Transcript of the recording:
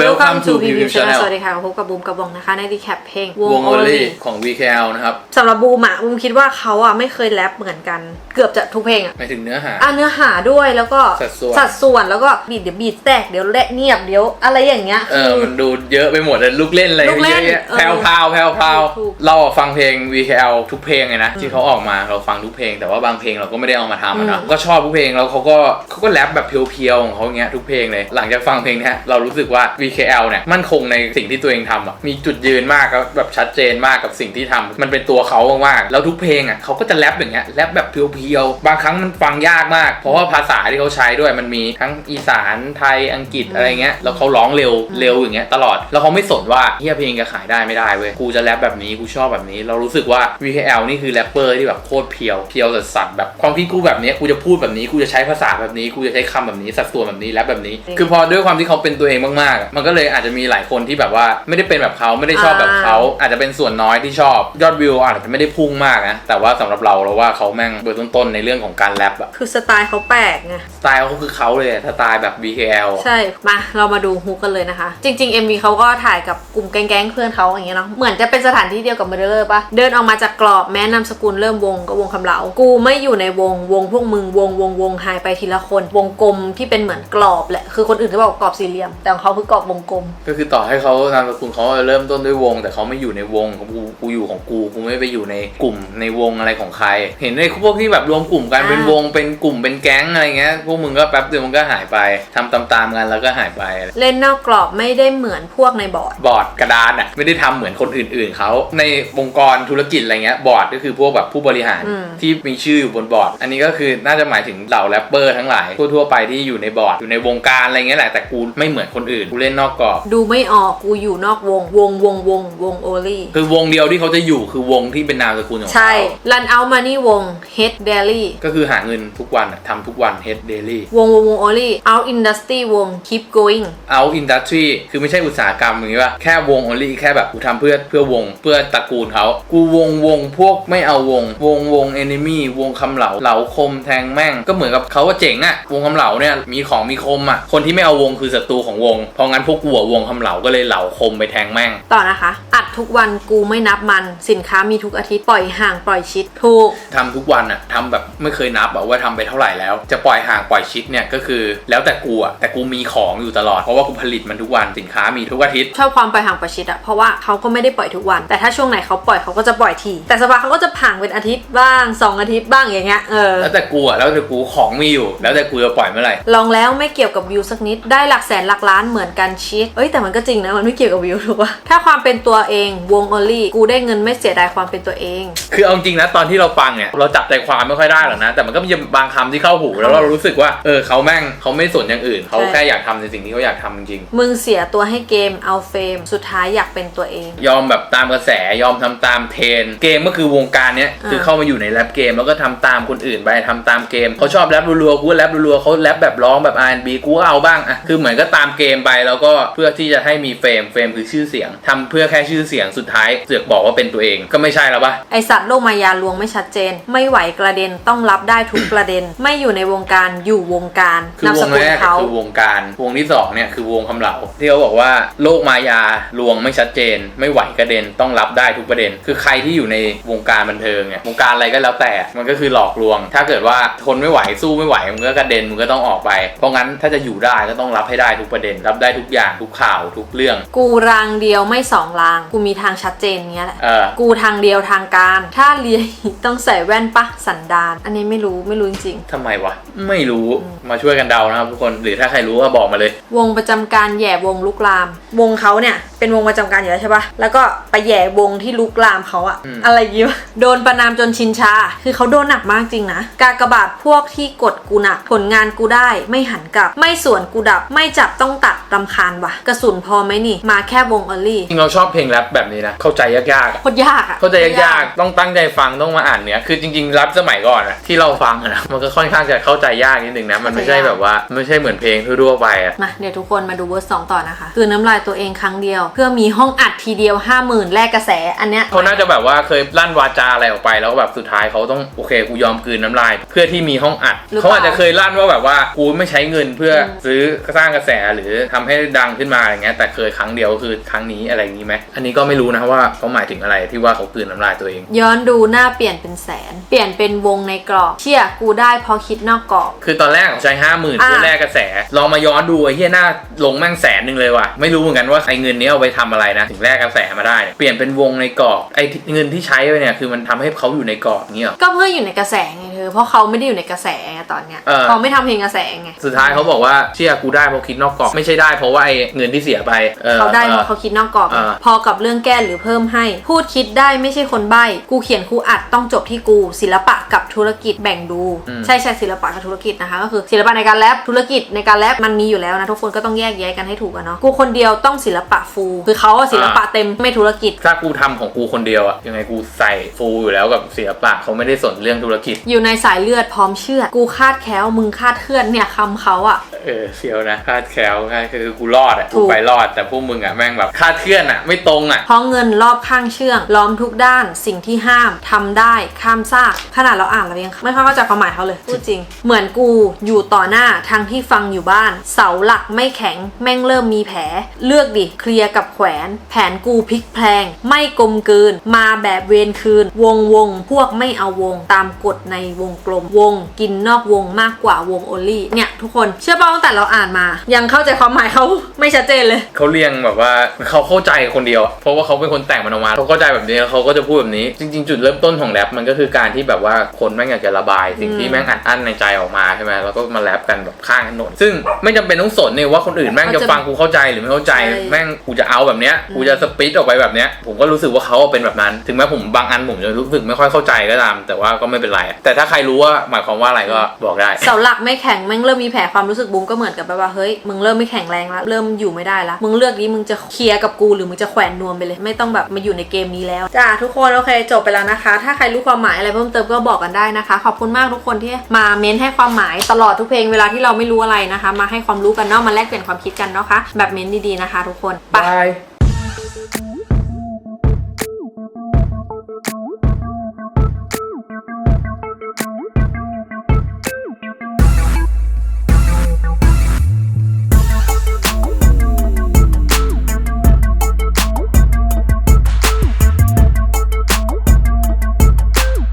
Welcome to PPM Channel สวัสดีค่ะพบกับบูมกับวงนะคะ ในรีแคปเพลงวงโอลี่ของ VKL นะครับสำหรับบูมอะบูมคิดว่าเขาอะไม่เคยแรปเหมือนกัน เกือบจะทุกเพลงอะหมายถึงเนื้อหาอะเนื้อหาด้วยแล้วก็สัดส่วนดส่วนแล้วก็บีดเดี๋ยวบีดแตกเดี๋ยวแลเงียบเดี๋ยวอะไรอย่างเงี้ยเออมันดูเยอะไปหมดเลยลูกเล่นอะไรลูกเล่นเยอะแยะเออแพรวพราวแพรวพราวถูกเราอะฟังเพลง VKL ทุกเพลงเลยนะที่เขาออกมาเราฟังทุกเพลง แต่ว่าบางเพลงเราก็ไม่ได้เอามาทำอะเนอะอืมก็ชอบทุกเพลงแล้วเขาก็เขาก็แรปแบบเพียวๆของเขาอย่างเงี้ยทุกเพลงเลยหลังจากฟังเพลงเนี้ยเรารู้สึกว่า VKL เนี่ยมั่นคงในสิ่งที่ตัวเองทำอะมีจุดยืนมากครับแบบชัดเจนมากกับสิ่งที่ทำมันเป็นตัวเขามากๆแล้วทุกเพลงอะเขาก็จะแรปอย่างเงี้ยแรปแบบเพียวๆบางครั้งมันฟังยากมาก เพราะว่าภาษาที่เขาใช้ด้วยมันมีทั้งอีสานไทยอังกฤษอะไรเงี้ยแล้วเขาร้องเร็วเร็วอย่างเงี้ยตลอดแล้วเขาไม่สนว่าเฮียเพลงจะขายได้ไม่ได้เว้ยกูจะแรปแบบนี้กูชอบแบบนี้ เรารู้สึกว่า VKL นี่คือแรปเปอร์ที่แบบโคตรเพียวเพียวสัสสัสแบบความคิดกูแบบนี้กูจะพูดแบบนี้กูจะใช้ภาษาแบบนี้กูจะใช้คำแบบนี้สัดส่วนแบบนี้แรปแบบนี้ คือพอด้วยความที่เขาเป็นตัวเองมากๆมันก็เลยอาจจะมีหลายคนที่แบบว่าไม่ได้เป็นแบบเขาไม่ได้ชอบแบบเขาอาจจะเป็นส่วนน้อยที่ชอบยอดวิวอาจจะไม่ได้พุ่งมากนะแต่ว่าสำหรับเราเราว่าเขาแม่งเบอร์ต้นๆในเรื่องของการแรปอะคือสไตล์เขาแปลกไงสไตล์เขาคือเขาเลยอะสไตล์แบบ VKL อะใช่มาเรามาดูฮุกกันเลยนะคะ จริง ๆ MV เขาก็ถ่ายกับกลุ่มแก๊งๆเพื่อนเขาอย่างเงี้ยเนาะเหมือนจะเป็นสถานที่เดียวกับเมเดอร์ปะเดินออกมาจากกรอบแม้นามสกุลเริ่มวงก็วงคำเหลากูไม่อยู่ในวงวงพวกมึงวงวงวงหายไปทีละคน วงกลมที่เป็นเหมือนกรอบแหละคือคนอื่นจะบอกกรอบสี่เหลี่ยม แต่ของเขาคือกรอบวงกลม ก็คือต่อให้เขานามสกุลเขาเริ่มต้นด้วยวง แต่เขาไม่อยู่ในวงของกูกูอยู่ของกูกูไม่ไปอยู่ในกลุ่มในวงอะไรของใคร เห็นในพวกที่แบบรวมกลุ่มกันอ่าเป็นวงเป็นกลุ่มเป็นแก๊งอะไรเงี้ยพวกมึงก็แป๊บเดียวมันก็หายไปทำตามๆกันแล้วก็หายไป เล่นนอกกรอบไม่ได้เหมือนพวกในบอร์ดบอร์ดกระดานอะไม่ได้ทำเหมือนคนอื่น ๆเขาในองค์กรธุรกิจอะไรเงี้ยบอร์ดก็คือพวกแบบผู้บริหารอืมที่มีชื่ออยู่บนบอร์ด อันนี้ก็คือน่าจะหมายถึงเหล่าแรปเปอร์ทั้งหลายทั่วๆไปที่อยู่ในบอร์ดอยู่ในวงการอะไรเงี้ยแหละแต่กูไม่เหมือนคนอื่นกูเล่นนอกกรอบ ดูไม่ออกกูอยู่นอกวง วงวงวงวงโอลี่คือวงเดียวที่เขาจะอยู่คือวงที่เป็นนามสกุลของเขาใช่ Run Out Money วง Head Daily ก็คือหาเงินทุกวันอะทำทุกวัน head daily วงวงวง Only Out Industry วง Keep Going out industry คือไม่ใช่อุตสาหกรรมอย่างนี้ว่าแค่วง only แค่แบบกูทำเพื่อเพื่อวงเพื่อตระกูลเขากูวงวงพวกไม่เอาวง วงวง enemy วงคำเหลาเหลาคมแทงแม่งก็เหมือนกับเขาก็เจ๋งอะวงคำเหลาเนี่ยมีของมีคมอะคนที่ไม่เอาวงคือศัตรูของวงเพราะงั้นพวกกูอะวงคำเหลาก็เลยเหลาคมไปแทงแม่ง ต่อนะคะ อัดทุกวันกูไม่นับมันสินค้ามีทุกอาทิตย์ปล่อยห่างปล่อยชิดถูกทำทุกวันอะทำแบบไม่เคยนับอะว่าทำไปเท่าไหร่แล้ว จะปล่อยห่างปล่อยชิดเนี่ยก็คือแล้วแต่กูอะแต่กูมีของอยู่ตลอดเพราะว่ากูผลิตมันทุกวันสินค้ามีทุกอาทิตย์ชอบความปล่อยห่างปล่อยชิดอะเพราะว่าเขาก็ไม่ได้ปล่อยทุกวัน แต่ถ้าช่วงไหนเขาปล่อยเขาก็จะปล่อยที แต่สปาเขาก็จะผ่างเป็นอาทิตย์บ้างสองอาทิตย์บ้างอย่างเงี้ยเออแล้วแต่กูอะแล้วแต่กูของมีอยู่ แล้วแต่กูจะปล่อยเมื่อไหร่ลองแล้วไม่เกี่ยวกับวิวสักนิดได้หลักแสนหลักล้านเหมือนกันชีตเอ้ยแต่มันก็จริงนะ มันไม่เกี่ยวกับวิวถูกปะถ้าความเป็นตัวเองวง only กูได้เงินไม่เสียดายความเป็นตัวเอง คือเอาจริงนะตอนที่เราฟังเนี่ยเราจับใจความไม่ค่อยได้หรอกนะ แต่มันก็มีบางคำที่เข้าหูแล้วเรารู้สึกว่าเออเขาแม่งเขาไม่สนอย่างอื่น เขาใช่แค่อยากทำในสิ่งที่เขาอยากทำจริงมึงเสียตัวให้เกมเอาเฟมสุดท้ายอยากเป็นตัวเองๆยอมแบบตามกระแสยอมทำตามเทรนด์เกมก็คือวงการเนี้ยอ่าคือเข้ามาอยู่ในแรปเกม แล้วก็ทำตามคนอื่นไปทำตามเกมเขาชอบแรปรัวๆกูก็แรปรัวๆเขาแรปแบบร้องแบบ R&B กูก็เอาบ้างอะคือเหมือนก็ตามเกมไปแล้วก็เพื่อที่จะให้มีเฟมเฟมคือชื่อเสียงทำเพื่อแค่ชื่อเสียงสุดท้ายเสือกบอกว่าเป็นตัวเองก็ไม่ใช่แล้วปะไอสัตว์โลกมายาลวงไม่ชัดเจน ไม่ไหวกระเด็นต้องรับได้ทุกประเด็น ไม่อยู่ในวงการอยู่วงการคือนามวสงกุลแรกอะเขาคือวงการวงที่สองเนี่ยคือวงคำเหลาที่เขาบอกว่าโลกมายาลวงไม่ชัดเจน ไม่ไหวกระเด็นต้องรับได้ทุกประเด็น คือใครที่อยู่ในวงการบันเทิงเนี่ยวงการอะไรก็แล้วแต่ มันก็คือหลอกลวง ถ้าเกิดว่าทนไม่ไหวสู้ไม่ไหวมันก็กระเด็นมันก็ต้องออกไปเพราะงั้นถ้าจะอยู่ได้ก็ต้องรับให้ได้ทุกประเด็น รับได้ทุกอย่างทุกข่าวทุกเรื่อง กูรางเดียวไม่สองราง กูมีทางชัดเจนเนี้ยแหละ เออ กูทางเดียวทางการ ถ้าเรียนต้องใส่แว่นปะสันดาน อันนี้ไม่รู้ไม่รู้จริงทำไมวะ ไม่รู้มาช่วยกันเดานะครับทุกคนหรือถ้าใครรู้ก็บอกมาเลย ๆวงประจำการแหย่วงลุกลาม วงเขาเนี่ย เป็นวงประจำการอยู่แล้วใช่ปะแล้วก็ไปแหย่วงที่ลุกลามเขาอะอืม อะไรอยี่วะโดนประนามจนชินชา คือเขาโดนหนักมากจริงนะ กากบาทพวกที่กดกูหนักผลงานกูได้ไม่หันกลับ ไม่สวนกูดับ ไม่จับต้องตัดรำคาญวะกระสุนพอไหมนี่ มาแค่วงออลลี่จริงเราชอบเพลงแรปแบบนี้นะ เข้าใจยากๆอะโคตรยากอะ เข้าใจยากๆ ต้องตั้งใจฟังต้องมาอ่านเนื้อคือจริงๆรับสมัยก่อนอะที่เราฟังอะนะมันก็ค่อนข้างจะเข้าใจยากนิดนึงนะมันไม่ใช่แบบว่าไม่ใช่เหมือนเพลงทั่วๆไปอะ มาเดี๋ยวทุกคนมาดูเวอร์สองต่อนะคะ คือน้ำลายตัวเองครั้งเดียวเพื่อมีห้องอัดทีเดียว 50,000แลกกระแสอันเนี้ยเขาน่าจะแบบว่าเคยลั่นวาจาอะไรออกไปแล้วแบบสุดท้ายเขาต้องโอเคกูยอมกลืนน้ำลาย เพื่อที่มีห้องอัดหรือเปเขาล่าอาจจะเคยลั่นว่าแบบว่ากูไม่ใช้เงินเพื่ออมซื้อสร้างกระแสหรือทำให้ดังขึ้นมาอะไรเงี้ยแต่เคยครั้งเดียวก็คือครั้งนี้อะไรอย่างนี้ไหมอันนี้ก็ไม่รู้นะว่าเขาหมายถึงอะไรที่ว่าเขากลืนน้ำลายตัวเอง ย้อนดูหน้าเปลี่ยนเป็นแสน เปลี่ยนเป็นวงในกรอบเชี่ยกูได้เพราะคิดนอกกรอบ คือตอนแรกเขาใช้ห้าหมื่นอะเพื่อแลกกระแสลองมาย้อนดูไอ้เฮียหน้าลงแม่งแสนหนึ่งเลยว่ะไม่รู้เหมือนกันว่าไอ้เงินนี้เอาไปทำอะไรนะถึงแลกกระแสมาได้เนี่ยเปลี่ยนเป็นวงในกรอบไอ้เงินที่ใช้ไปเนี่ยคือมันทำให้เขาอยู่ในกรอบเงี้ยก็เพื่ออยู่ในกระแสไง อเพราะเขาไม่ได้อยู่ในกระแสไงตอนเนี้ยเออ เขาไม่ทำเพลงกระแสไงสุดท้ายเขาบอกว่าเชื่อกูได้เพราะคิดนอกกรอบไม่ใช่ได้เพราะว่าไอ้เงินที่เสียไปออ เขาได้เพออราะเขาคิดนอกกรอบอ่าพอกับเรื่องแก้หรือเพิ่มให้ พูดคิดได้ไม่ใช่คนใบ้กูเขียนครูอัดต้องจบที่กู ศิลปะกับธุรกิจแบ่งดู ใช่ใช่ศิลปะกับธุรกิจนะคะ ก็คือศิลปะในการแรปธุรกิจในการแรปมันมีอยู่แล้วนะทุกคนก็ต้องแยกแยะกันให้ถูกกันเนาะกูคนเดียวต้องศิลปะฟูลคือเขาอะศิลปะเต็มไม่ธุรกิจ ถ้ากูทำของกูคนเดียวอะยังไงกูใส่ฟูลอยู่แล้วกับศิลปะเขาไม่ได้สนเรื่องธุรกิจ อยู่ในสายเลือดพร้อมเชื่อดกูคาดแคล้วมึงคาดเคลื่อนเนี่ยคำเขาอะ เออเชียวนะคาดแคล้วคาดคือกูรอดอะถูกูก ไปรอดแต่พวกมึงอะแม่งแบบคาดเคลื่อนอะไม่ตรงอะเพราะเงินรอบข้างเชื่อง ล้อมทุกด้าน สิ่งที่ห้ามทำได้ข้ามซากขนาดเราอ่านเรายังไม่ค่อยเข้าใจความหมายเขาเลยพูดจริง เหมือนกูอยู่ต่อหน้าทั้งที่ฟังอยู่บ้าน เสาหลักไม่แข็ง แม่งเริ่มมีแผล เลือกดิเคลียร์กับแขวน แผนกูพลิกแพลง ไม่กลมกลืน มาแบบเวรคืน วงวงพวกไม่เอาวงตามกฎในวงกลม วงกินนอกวงมากกว่าวงโอลี่เนี่ย ทุกคนเชื่อป่าตั้งแต่เราอ่านมา ยังเข้าใจความหมายเขาไม่ชัดเจนเลย เขาเรียงแบบว่าเขาเข้าใจคนเดียวอะเพราะว่าเขาเป็นคนแต่งมันออกมาเขาเข้าใจแบบนี้แล้วเขาก็จะพูดแบบนี้ จริง ๆ จุดเริ่มต้นของแรปมันก็คือการที่แบบว่าคนแม่งอยากจะระบาย สิ่งที่แม่งอัดอั้นในใจออกมาใช่ไหมแล้วก็มาแรปกันแบบข้างถนนซึ่งไม่จำเป็นต้องสนเนี่ยว่าคนอื่นแม่งจะฟังกูเข้าใจหรือไม่เข้าใจใช่แม่งกูจะเอาแบบเนี้ยกูจะสปิดออกไปแบบเนี้ยผมก็รู้สึกว่าเขาเป็นแบบนั้น ถึงแม้ผมบางอันผมจะรู้สึกไม่ค่อยเข้าใจก็ตาม แต่ว่าก็ไม่เป็นไรอะแต่ถ้าใครรู้ว่าหมายความว่าอะไรก็บอกได้ เสาหลักไม่แข็งแม่งเริ่มมีแผลความรู้สึกบูมก็เหมือนกับแบบว่าเฮ้ยมึงเริ่มไม่แข็งแรงแล้วเริ่มอยู่ไม่ได้แล้วมึงเลือกนี้มึงจะเคลียร์กับกูหรือมึงจะแขวนนวมไปเลย ไม่ต้องแบบมาอยู่ในเกมนี้แล้วจ้าทุกคนโอเคจบไปแล้วนะคะ ถ้าใครรู้ความหมายอะไรเพิ่มเติมก็บอกกันได้นะคะ ขอบคุณมากทุกคนที่มาเม้นให้ความหมายตลอดทุกเพลงเวลาที่เราไม่รู้อะไรนะคะ มาให้ความรู้กันเนาะมาแลกเปลี่ยนความคิดกันเนาะคะแบบเม้นดีๆนะคะ ทุกคนไปบาย